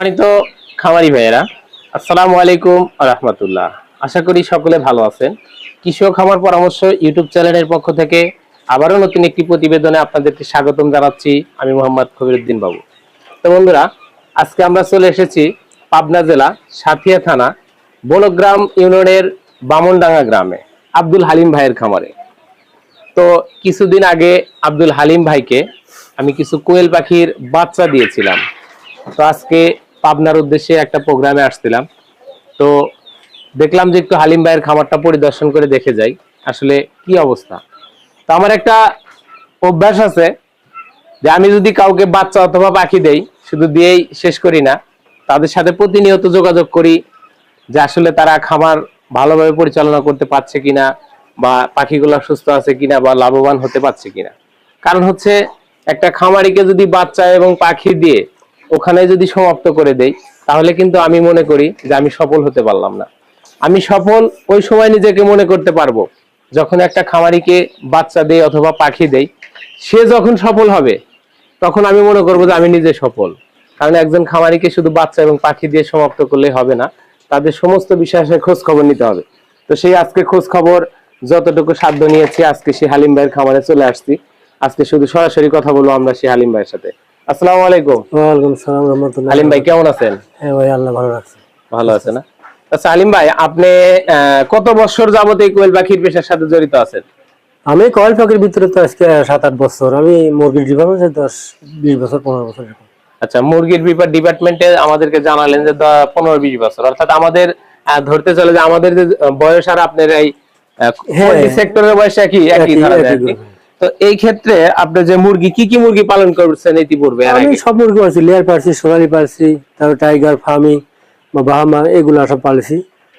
সম্মানিত খামারি ভাইয়েরা, আসসালামু আলাইকুম রহমতুল্লাহ। আশা করি সকলে ভালো আছেন। কৃষক খামার পরামর্শ ইউটিউব চ্যানেলের পক্ষ থেকে আবারও নতুন একটি প্রতিবেদনে আপনাদেরকে স্বাগতম জানাচ্ছি আমি মোহাম্মদ কবিরুদ্দিন বাবু। তো বন্ধুরা, আজকে আমরা চলে এসেছি পাবনা জেলা সাথিয়া থানা, বনগ্রাম ইউনিয়নের বামনডাঙ্গা গ্রামে, আব্দুল হালিম ভাইয়ের খামারে। তো কিছুদিন আগে আব্দুল হালিম ভাইকে আমি কিছু কোয়েল পাখির বাচ্চা দিয়েছিলাম। তো আজকে পাবনার উদ্দেশ্যে একটা প্রোগ্রামে আসছিলাম। তো দেখলাম যে একটু হালিম ভাইয়ের খামারটা পরিদর্শন করে দেখে যাই, আসলে কি অবস্থা। তো আমার একটা অভ্যাস আছে যে আমি যদি কাউকে বাচ্চা অথবা পাখি দেই, শুধু দিয়েই শেষ করি না, তাদের সাথে প্রতিনিয়ত যোগাযোগ করি যে আসলে তারা খামার ভালোভাবে পরিচালনা করতে পারছে কিনা বা পাখিগুলো সুস্থ আছে কিনা বা লাভবান হতে পারছে কিনা। কারণ হচ্ছে একটা খামারিকে যদি বাচ্চা এবং পাখি দিয়ে ওখানে যদি সমাপ্ত করে দেই, তাহলে কিন্তু আমি মনে করি যে আমি সফল হতে পারলাম না। আমি সফল ওই সময় নিজেকে মনে করতে পারব, যখন একটা খামারিকে বাচ্চা দেই অথবা পাখি দেই, সে যখন সফল হবে, তখন আমি মনে করব যে আমি নিজে সফল। কারণ একজন খামারিকে শুধু বাচ্চা এবং পাখি দিয়ে সমাপ্ত করলে হবে না, তাদের সমস্ত বিষয়ে খোঁজ খবর নিতে হবে। তো সেই আজকে খোঁজ খবর যতটুকু সাধ্য নিয়েছি, আজকে সেই হালিম ভাইয়ের খামারে চলে আসছি। আজকে শুধু সরাসরি কথা বলব আমরা সেই হালিম ভাইয়ের সাথে। আসসালামু আলাইকুম। ওয়ালাইকুম সালাম রহমতুল্লাহ। হালিম ভাই কেমন আছেন? হ্যাঁ ভাই আল্লাহ ভালো রাখছে। ভালো আছে না? আচ্ছা হালিম ভাই আপনি কত বছর যাবত এই কোয়েল পাখির পেশার সাথে জড়িত আছেন? আমি কয়েল পাখির ভিতরে তো আজকে সাত আট বছর। আমি মুরগির ডিপার্টমেন্টে দশ বিশ বছর পনেরো বছর আচ্ছা মুরগির বিপার ডিপার্টমেন্টে আমাদেরকে জানালেন যে পনেরো বিশ বছর। অর্থাৎ আমাদের ধরতে চলে যে আমাদের যে বয়স আর আপনার এই হ্যাঁ। সেক্টরের বয়স একই একই ধরা যায়। তো এই ক্ষেত্রে আপনি যে মুরগি কি কি মুরগি পালন করছেন ইতিপূর্বে আমি সব মুরগি পালছি লেয়ার পালছি সোনালি পালছি তারপর টাইগার ফার্মি বা বাহামা এগুলা সব পালছি।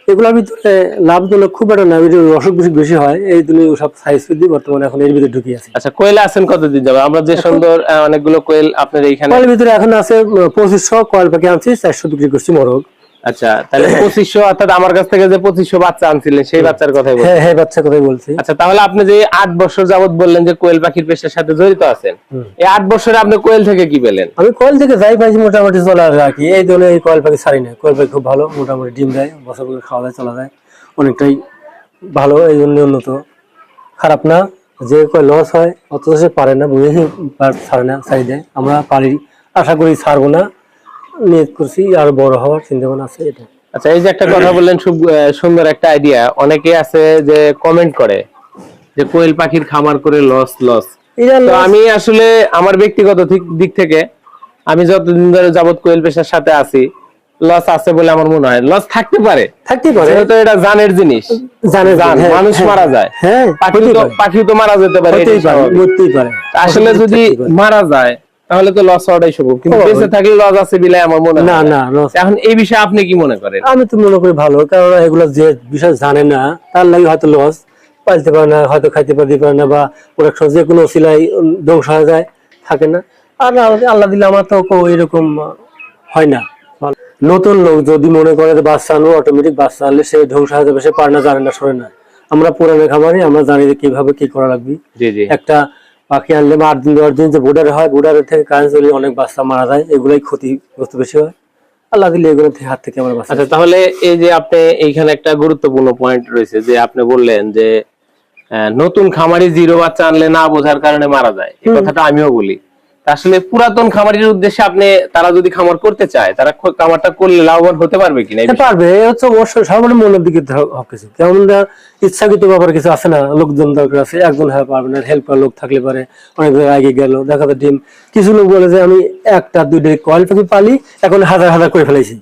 এগুলোর ভিতরে লাভজনক খুব একটা না অসুখ বিসুখ বেশি হয় এই জন্য সব সাইজ বৃদ্ধি বর্তমানে এখন এর ভিতরে ঢুকিয়ে আছে। আচ্ছা কোয়েল আছেন কতদিন যাবে আমরা যে সুন্দর অনেকগুলো কোয়েল আপনার এইখানে কয়েলের ভিতরে এখন আছে পঁচিশশো কয়েল পাখি আনছি চারশো বিক্রি করছি মোরগ। আচ্ছা তাহলে পঁচিশশো অর্থাৎ আমার কাছ থেকে যে পঁচিশশো বাচ্চা আনছিলেন সেই বাচ্চার কথাই বলছি। হ্যাঁ হ্যাঁ বাচ্চা কথাই বলছি। আচ্ছা তাহলে আপনি যে আট বছর যাবত বললেন যে কোয়েল পাখির পেশার সাথে জড়িত আছেন এই আট বছরে আপনি কোয়েল থেকে কি পেলেন? আমি কয়েল থেকে যাই পাইছি মোটামুটি চলে আর রাখি এই জন্য এই কয়েল পাখি ছাড়ি না কয়েল পাখি খুব ভালো মোটামুটি ডিম দেয় বছর বছর খাওয়া যায় চলা যায়। অনেকটাই ভালো এই জন্য উন্নত। খারাপ না যে কয় লস হয় অত সে পারে না বুঝে ছাড়ে না ছাড়ি দেয়। আমরা পারি আশা করি ছাড়বো না। করছি আর বড় হওয়ার চিন্তা ভাবনা আছে এটা। আচ্ছা এই যে একটা কথা বললেন খুব সুন্দর একটা আইডিয়া অনেকে আছে যে কমেন্ট করে যে কোয়েল পাখির খামার করে লস লস তো আমি আসলে আমার ব্যক্তিগত দিক- থেকে আমি যতদিন ধরে যাবত কোয়েল পেশার সাথে আছি লস আছে বলে আমার মনে হয়। লস থাকতে পারে। থাকতে পারে। যেহেতু এটা জানের জিনিস। জানে জান হ্যাঁ, মানুষ হ্যাঁ, মারা যায়। হ্যাঁ পাখি তো পাখি তো মারা যেতে পারে আসলে যদি মারা যায় তাহলে তো লস হওয়াটাই কিন্তু বেঁচে থাকলে লস আছে আমার মনে না না। না এখন এই বিষয়ে আপনি কি মনে করেন? আমি তো মনে করি ভালো কারণ এগুলো যে বিষয় জানে না তার লাগে হয়তো লস পাইতে পারে না হয়তো খাইতে পারতে পারে না বা যে কোনো সিলাই ধ্বংস হয়ে যায় থাকে না। আর আল্লাহ- দিলে আমার তো এরকম হয় না। নতুন লোক যদি মনে করে যে বাচ্চা আনব অটোমেটিক বাচ্চা আনলে সে ধ্বংস হয়ে যাবে সে পারে না জানে না শোনে না। আমরা পুরানো খামারে আমরা জানি যে কীভাবে কি করা লাগবে। একটা পাখি আনলে আট দিন দশ দিন যে বোর্ডারে হয় বোর্ডারের থেকে কারেন্ট চলে অনেক বাচ্চা মারা যায় এগুলোই ক্ষতিগ্রস্ত বেশি হয়। আল্লাহ দিলে এগুলো থেকে হাত থেকে আমার বাচ্চা আচ্ছা তাহলে এই যে আপনি এইখানে একটা গুরুত্বপূর্ণ পয়েন্ট রয়েছে যে আপনি বললেন যে আহ, নতুন খামারি জিরো বাচ্চা আনলে না বোঝার কারণে মারা যায়। এই কথাটা আমিও বলি। আসলে পুরাতন খামারের উদ্দেশ্যে আপনি তারা যদি খামার করতে চায় তারা খামারটা করলে লাভবান হতে পারবে কিনা হ্যাঁ, পারবে। হচ্ছে অবশ্যই সবার মনের দিকে কিছু কেমন ইচ্ছাকৃত ব্যাপার কিছু আছে না? লোকজন দরকার আছে। একজন হয়ে পারবে না হেল্প করার লোক থাকলে পারে। অনেক আগে গেল দেখা যায় ডিম। কিছু লোক বলে যে আমি একটা দুইটা কয়েল পাখি পালি এখন হাজার হাজার করে ফেলেছি।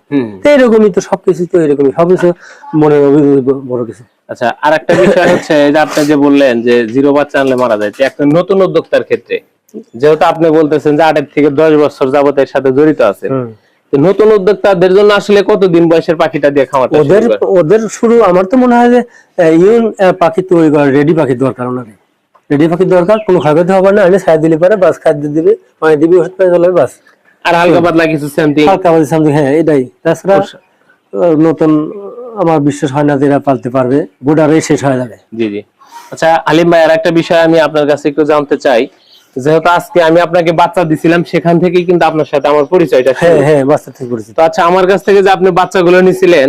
তো এরকমই তো সবকিছু তো এরকমই। সবকিছু মনের অভিযোগ বড় কিছু। আচ্ছা আর একটা বিষয় হচ্ছে যে আপনি যে বললেন যে জিরো বাচ্চা আনলে মারা যায় একটা নতুন উদ্যোক্তার ক্ষেত্রে যেহেতু আপনি বলতেছেন যে আটের থেকে দশ বছর যাবত এর সাথে জড়িত আছে। নতুন উদ্যোক্তাদের জন্য আসলে কতদিন বয়সের পাখিটা দিয়ে শুরু ওদের ওদের শুরু আমার তো মনে হয় যে ইউন পাখি তৈরি করা রেডি পাখি দরকার ওনাকে রেডি পাখি দরকার কোনো ক্ষয়ক্ষতি হবে না এনে সাইড দিলে পারে বাস খাদ্য দিবে পানি দিবি ওষুধ পাই চলে বাস। আর হালকা পাতলা কিছু স্যান্তি হালকা আমাদের সামনে হ্যাঁ এটাই। তাছাড়া নতুন আমার বিশ্বাস হয় না যে এরা পালতে পারবে বোর্ডারে শেষ হয়ে যাবে। জি জি। আচ্ছা আলিম ভাই আর একটা বিষয় আমি আপনার কাছে একটু জানতে চাই। যেহেতু আজকে আমি আপনাকে বাচ্চা দিছিলাম সেখান থেকেই কিন্তু আপনার সাথে আমার পরিচয়টা হ্যাঁ হ্যাঁ বাচ্চা থেকে পরিচিত। তো আচ্ছা আমার কাছ থেকে যে আপনি বাচ্চাগুলো নিছিলেন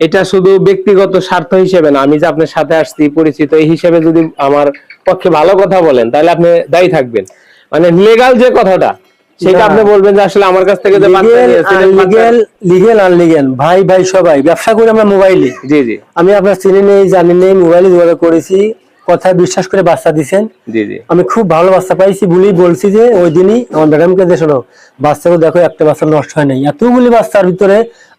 এটা শুধু ব্যক্তিগত স্বার্থ হিসেবে না আমি যে আপনার সাথে আসছি পরিচিত এই হিসেবে যদি আমার পক্ষে ভালো কথা বলেন তাহলে আপনি দায়ী থাকবেন। মানে লিগাল যে কথাটা সেটা আপনি বলবেন যে আসলে আমার কাছ থেকে যে নিয়েছিলেন, বাচ্চা- লিগেল লিগেল ভাই ভাই সবাই। ব্যবসা করি আমরা মোবাইলে জি জি। আমি আপনার চিনি নেই জানি নেই মোবাইলে যোগাযোগ করেছি। কথায় বিশ্বাস করে বাচ্চা জি আমি খুব ভালো বাচ্চা পাইছি বলেই বলছি যে ওই দিনই আমার ম্যাডামকে যে শোনো বাচ্চাগুলো দেখো একটা বাচ্চা নষ্ট হয় নাই। এতগুলি বাচ্চার ভিতরে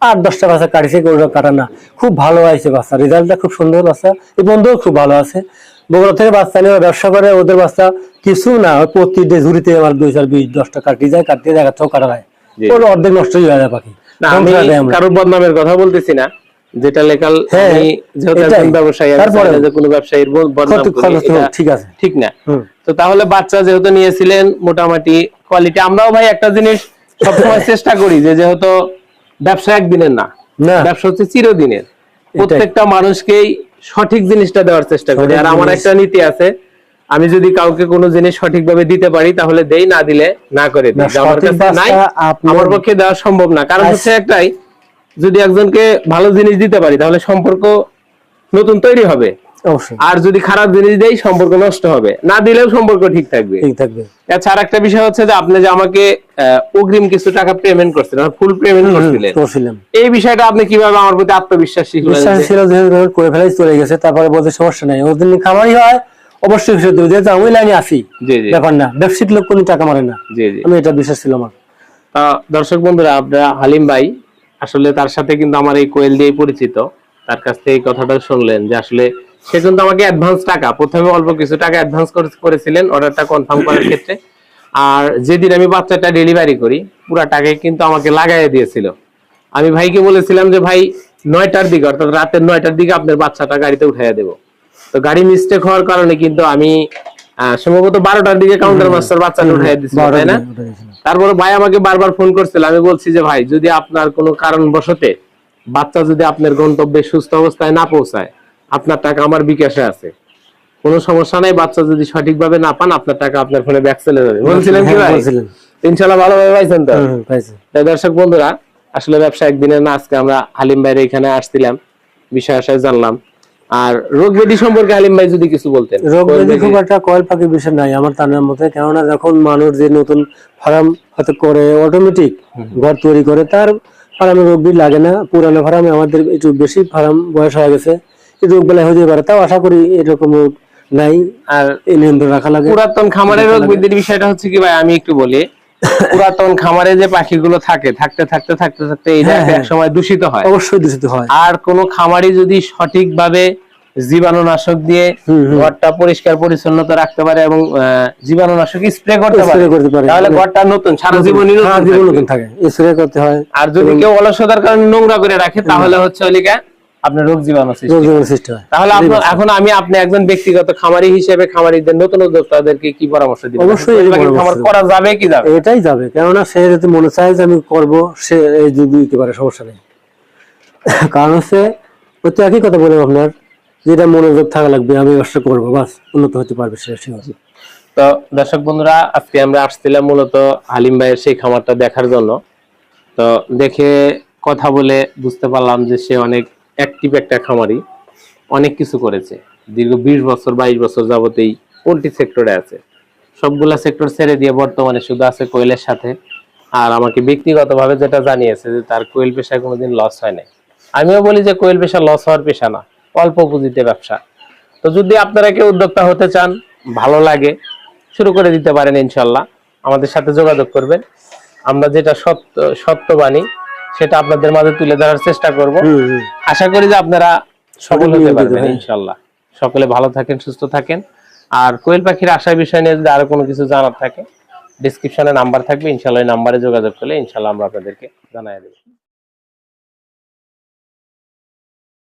আট দশটা বাচ্চা কাটিছে কোনো কাটা না। খুব ভালো হয়েছে বাচ্চা রেজাল্টটা খুব সুন্দর বাচ্চা। এই বন্ধুও খুব ভালো আছে। বগুড়া থেকে বাচ্চা নিয়ে ব্যবসা করে ওদের বাচ্চা কিছু না ওই প্রতিদিন ঝুড়িতে আমার দুই চার বিশ দশটা কাটি যায় কাটিয়ে এগারোটাও কাটা যায়। অর্ধেক নষ্ট হয়ে যায় পাখি। কারোর বদনামের কথা বলতেছি না। যেটা লেখাল হ্যাঁ, আমি যেহেতু একজন ব্যবসায়ী আমি যে কোনো ব্যবসায়ীর বদনাম করি, ঠিক আছে। ঠিক না। তো তাহলে বাচ্চা যেহেতু নিয়েছিলেন মোটামুটি কোয়ালিটি আমরাও ভাই একটা জিনিস সবসময় চেষ্টা করি যে যেহেতু ব্যবসা একদিনের না ব্যবসা হচ্ছে চিরদিনের। প্রত্যেকটা মানুষকেই সঠিক জিনিসটা দেওয়ার চেষ্টা করি। আর আমার একটা নীতি আছে আমি যদি কাউকে কোনো জিনিস সঠিকভাবে দিতে পারি তাহলে দেই না দিলে না করে দিই। আমার পক্ষে দেওয়া সম্ভব না। কারণ। হচ্ছে একটাই যদি একজনকে ভালো জিনিস দিতে পারি তাহলে সম্পর্ক নতুন তৈরি হবে। আর যদি খারাপ জিনিস দেই সম্পর্ক নষ্ট হবে। না দিলেও সম্পর্ক ঠিক থাকবে। ঠিক থাকবে। আচ্ছা আর একটা বিষয় হচ্ছে যে আপনি যে আমাকে অগ্রিম কিছু টাকা পেমেন্ট করছিলেন ফুল পেমেন্ট করছিলেন। করছিলাম। এই বিষয়টা আপনি কীভাবে আমার প্রতি আত্মবিশ্বাসী বিশ্বাস ছিল পেমেন্ট করে ফেলাই চলে গেছে তারপরে বলতে সমস্যা নাই। ওদের নিয়ে খামারই হয় অবশ্যই ফেরত দেবে। যেহেতু আমি লাইনে আসি জি জি। ব্যাপার না। ব্যবসায়িক লোক কোনো টাকা মারে না। জি জি। আমি এটা বিশ্বাস ছিল আমার। দর্শক বন্ধুরা আপনারা হালিম ভাই আসলে তার সাথে কিন্তু আমার এই কোয়েল দিয়ে পরিচিত। তার কাছ থেকে এই কথাটা শুনলেন যে আসলে সে কিন্তু আমাকে অ্যাডভান্স টাকা, প্রথমে অল্প কিছু টাকা অ্যাডভান্স করেছিলেন অর্ডারটা কনফার্ম করার ক্ষেত্রে। আর যেদিন আমি বাচ্চাটা ডেলিভারি করি, পুরা টাকাই কিন্তু আমাকে লাগাইয়ে দিয়েছিল। আমি ভাইকে বলেছিলাম যে, ভাই, নয়টার দিকে, অর্থাৎ রাতের নয়টার দিকে আপনার বাচ্চাটা গাড়িতে উঠাইয়া দেবো। তো গাড়ি মিস্টেক হওয়ার কারণে কিন্তু আমি সম্ভবত বারোটার দিকে কাউন্টার মাস্টার বাচ্চাটা উঠাইয়া দিচ্ছিল তাই না। তারপরে ভাই আমাকে বারবার ফোন করছিল আমি বলছি যে ভাই যদি আপনার কোনো কারণ বশতে বাচ্চা যদি আপনার গন্তব্যে সুস্থ অবস্থায় না পৌঁছায় আপনার টাকা আমার বিকাশে আছে। কোনো সমস্যা নাই বাচ্চা যদি সঠিকভাবে না পান আপনার টাকা আপনার ফোনে ব্যাক চলে যাবে। বলছিলেন কি হ্যাঁ, ভাই। ইনশাল্লাহ ভালোভাবে পাইছেন তো? তাই দর্শক বন্ধুরা আসলে ব্যবসা একদিনের না আজকে আমরা হালিম ভাইয়ের এখানে আসছিলাম। বিষয় আশায় জানলাম। আর রোগ ব্যাধি সম্পর্কে হালিম ভাই যদি কিছু বলতেন। রোগ ব্যাধি? খুব একটা কয়েল পাখির বিষয় নাই আমার তার মতে। কেননা যখন মানুষ যে নতুন ফার্ম হয়তো করে অটোমেটিক ঘর তৈরি করে তার ফার্মে রোগ ব্যাধি লাগে না। পুরানো ফার্মে আমাদের একটু বেশি ফার্ম বয়স হয়ে গেছে। এই রোগ বেলা হতে পারে তাও আশা করি এরকম রোগ নাই। আর এই নিয়ন্ত্রণ রাখা লাগে। পুরাতন খামারের রোগ বৃদ্ধির বিষয়টা হচ্ছে কি ভাই আমি একটু বলি। পুরাতন খামারে যে পাখিগুলো থাকে থাকতে থাকতে থাকতে থাকতে এটা হ্যাঁ, হ্যাঁ। এক সময় দূষিত হয়। অবশ্যই দূষিত হয়। আর কোন খামারি যদি সঠিকভাবে জীবাণুনাশক দিয়ে। ঘরটা পরিষ্কার পরিচ্ছন্নতা রাখতে পারে এবং জীবাণুনাশক স্প্রে করতে পারে। তাহলে ঘরটা নতুন সারা জীবনই নতুন জীবন নতুন থাকে। স্প্রে করতে হয়। আর যদি কেউ অলসতার কারণে নোংরা করে রাখে তাহলে হচ্ছে ওলিকা আপনার রোগ জীবাণু সৃষ্টি। হয়। জীবাণু সৃষ্টি তাহলে এখন আমি আপনি একজন ব্যক্তিগত খামারি হিসেবে খামারিদের নতুন উদ্যোক্তাদেরকে কি পরামর্শ অবশ্যই খামার করা যাবে কি যাবে? এটাই যাবে। কেননা সে যদি মনে চায় যে আমি করব সে এই যদি দিতে পারে সমস্যা নেই। কারণ হচ্ছে ওই তো একই কথা বললাম আপনার। যেটা মনোযোগ থাকা লাগবে, আমি ব্যবসা করব, বাস। উন্নত হতে পারবে সেটা তো দর্শক বন্ধুরা, আজকে আমরা আসছিলাম মূলত হালিম ভাইয়ের সেই খামারটা দেখার জন্য। তো দেখে কথা বলে বুঝতে পারলাম যে সে অনেক অ্যাক্টিভ একটা খামারি। অনেক কিছু করেছে। দীর্ঘ বিশ বছর, বাইশ বছর যাবতেই পোল্ট্রি সেক্টরে আছে। সবগুলা সেক্টর ছেড়ে দিয়ে বর্তমানে শুধু আছে কোয়েলের সাথে। আর আমাকে ব্যক্তিগতভাবে যেটা জানিয়েছে যে তার কোয়েল পেশায় কোনোদিন লস হয় নাই। আমিও বলি যে কোয়েল পেশা লস হওয়ার পেশা না। অল্প পুঁজিতে ব্যবসা। তো যদি আপনারা কেউ উদ্যোক্তা হতে চান ভালো লাগে শুরু করে দিতে পারেন ইনশাল্লাহ আমাদের সাথে যোগাযোগ করবেন। আমরা যেটা সত্য সত্যবাণী সেটা আপনাদের মাঝে তুলে ধরার চেষ্টা করব। আশা করি যে আপনারা সফল হতে পারবেন হ্যাঁ। ইনশাল্লাহ সকলে ভালো থাকেন সুস্থ থাকেন। আর কোয়েল পাখির আশার বিষয় নিয়ে যদি আরও কোনো কিছু জানার থাকে ডিসক্রিপশনে নাম্বার থাকবে। ইনশাল্লাহ নাম্বারে যোগাযোগ করলে ইনশাল্লাহ আমরা আপনাদেরকে জানাই দেবো।